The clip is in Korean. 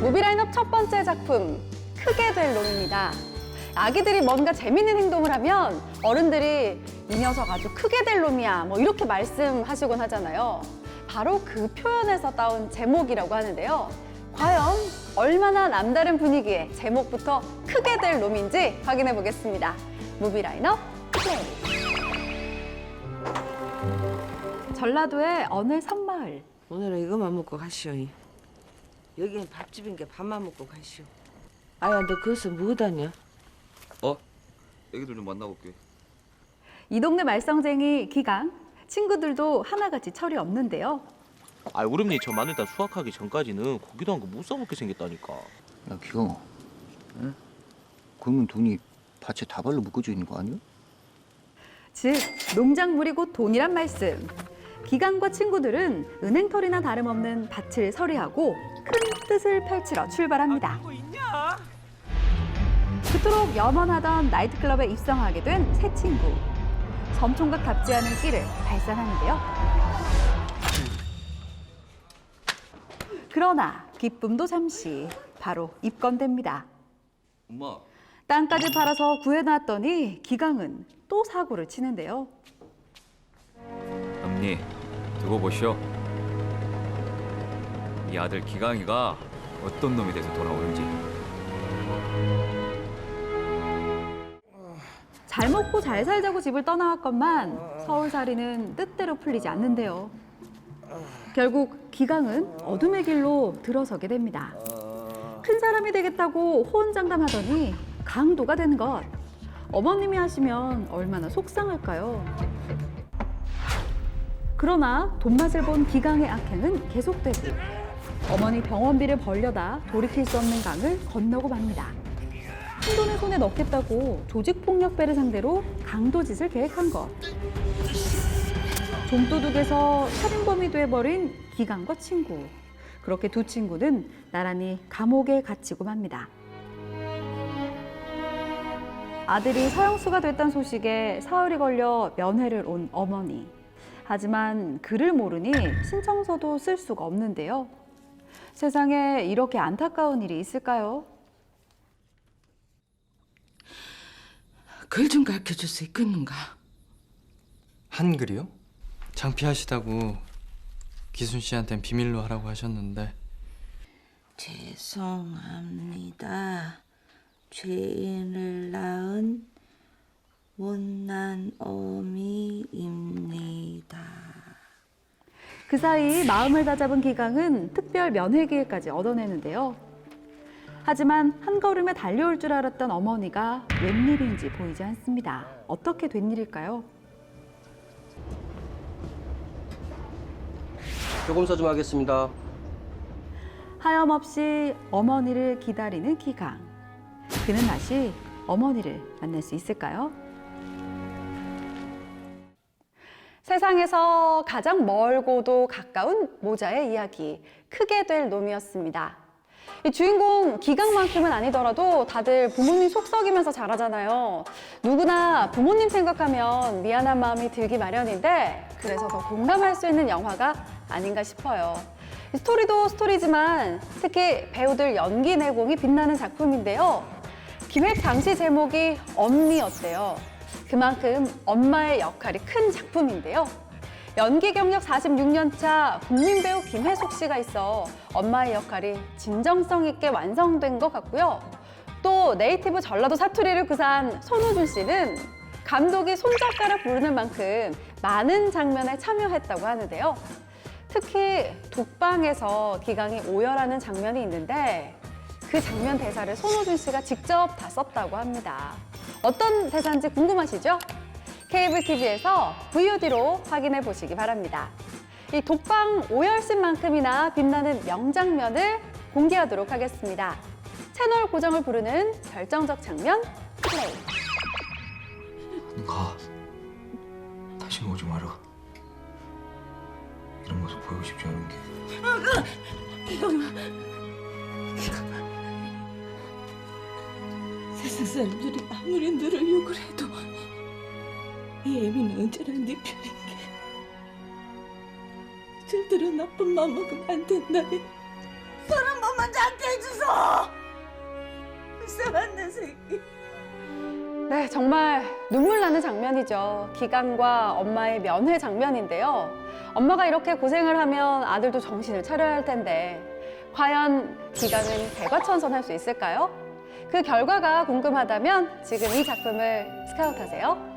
무비라인업 첫 번째 작품 크게 될 놈입니다. 아기들이 뭔가 재밌는 행동을 하면 어른들이 이 녀석 아주 크게 될 놈이야 뭐 이렇게 말씀하시곤 하잖아요. 바로 그 표현에서 따온 제목이라고 하는데요. 과연 얼마나 남다른 분위기에 제목부터 크게 될 놈인지 확인해 보겠습니다. 무비라인업 플레이. 전라도의 어느 섬마을. 오늘은 이것만 먹고 가시오. 이. 여기는 밥집인 게 밥만 먹고 가시오. 아야 너 거기서 뭐하냐? 어? 애기들 좀 만나볼게. 이 동네 말썽쟁이 기강. 친구들도 하나같이 철이 없는데요. 아 우름니 저 마늘단 수확하기 전까지는 고기도 한 거못 써먹게 생겼다니까 야 기강아 응? 그러면 돈이 밭에 다발로 묶어져 있는 거 아니야? 즉 농작물이 곧 돈이란 말씀. 기강과 친구들은 은행털이나 다름없는 밭을 서리하고 큰 뜻을 펼치러 출발합니다. 그토록 염원하던 나이트클럽에 입성하게 된 새 친구. 섬총각답지 않은 끼를 발산하는데요. 그러나 기쁨도 잠시 바로 입건됩니다. 엄마, 땅까지 팔아서 구해놨더니 기강은 또 사고를 치는데요. 언니 두고 보시오. 이 아들 기강이가 어떤 놈이 돼서 돌아오는지. 잘 먹고 잘 살자고 집을 떠나왔건만 서울살이는 뜻대로 풀리지 않는데요. 결국 기강은 어둠의 길로 들어서게 됩니다. 큰 사람이 되겠다고 호언장담하더니 강도가 된 것. 어머님이 하시면 얼마나 속상할까요? 그러나 돈맛을 본 기강의 악행은 계속되고 어머니 병원비를 벌려다 돌이킬 수 없는 강을 건너고 맙니다. 큰 돈을 손에 넣겠다고 조직폭력배를 상대로 강도짓을 계획한 것. 좀도둑에서 살인범이 돼버린 기강과 친구. 그렇게 두 친구는 나란히 감옥에 갇히고 맙니다. 아들이 서영수가 됐다는 소식에 사흘이 걸려 면회를 온 어머니. 하지만 글을 모르니 신청서도 쓸 수가 없는데요. 세상에 이렇게 안타까운 일이 있을까요? 글 좀 가르쳐 줄 수 있겠는가? 한글이요? 창피하시다고 기순 씨한텐 비밀로 하라고 하셨는데 죄송합니다. 죄인을 낳은 못난 어미 그 사이 마음을 다잡은 기강은 특별 면회 기회까지 얻어내는데요. 하지만 한 걸음에 달려올 줄 알았던 어머니가 웬일인지 보이지 않습니다. 어떻게 된 일일까요? 조금서 좀 하겠습니다. 하염없이 어머니를 기다리는 기강. 그는 다시 어머니를 만날 수 있을까요? 세상에서 가장 멀고도 가까운 모자의 이야기. 크게 될 놈이었습니다. 이 주인공 기강만큼은 아니더라도 다들 부모님 속 썩이면서 자라잖아요. 누구나 부모님 생각하면 미안한 마음이 들기 마련인데 그래서 더 공감할 수 있는 영화가 아닌가 싶어요. 스토리도 스토리지만 특히 배우들 연기 내공이 빛나는 작품인데요. 기획 당시 제목이 엄니였대요. 그만큼 엄마의 역할이 큰 작품인데요. 연기 경력 46년 차 국민 배우 김혜숙 씨가 있어 엄마의 역할이 진정성 있게 완성된 것 같고요. 또 네이티브 전라도 사투리를 구사한 손호준 씨는 감독이 손작가를 부르는 만큼 많은 장면에 참여했다고 하는데요. 특히 독방에서 기강이 오열하는 장면이 있는데 그 장면 대사를 손호준 씨가 직접 다 썼다고 합니다. 어떤 대사인지 궁금하시죠? 케이블 TV에서 VOD로 확인해 보시기 바랍니다. 이 독방 오열씬만큼이나 빛나는 명장면을 공개하도록 하겠습니다. 채널 고정을 부르는 결정적 장면 플레이. 가 다시 오지 마라 이런 모습 보이고 싶지 않은 게 세상 사람들이 아무리 너를 욕을 해도 이 애미는 언제나 네 편인 게 절대로 나쁜 마음 먹으면 안 된다 손한 번만 잡게 해주소 불쌍한 내 새끼 네, 정말 눈물 나는 장면이죠. 기강과 엄마의 면회 장면인데요. 엄마가 이렇게 고생을 하면 아들도 정신을 차려야 할 텐데 과연 기강은 대과천선 할 수 있을까요? 그 결과가 궁금하다면 지금 이 작품을 스카우트하세요.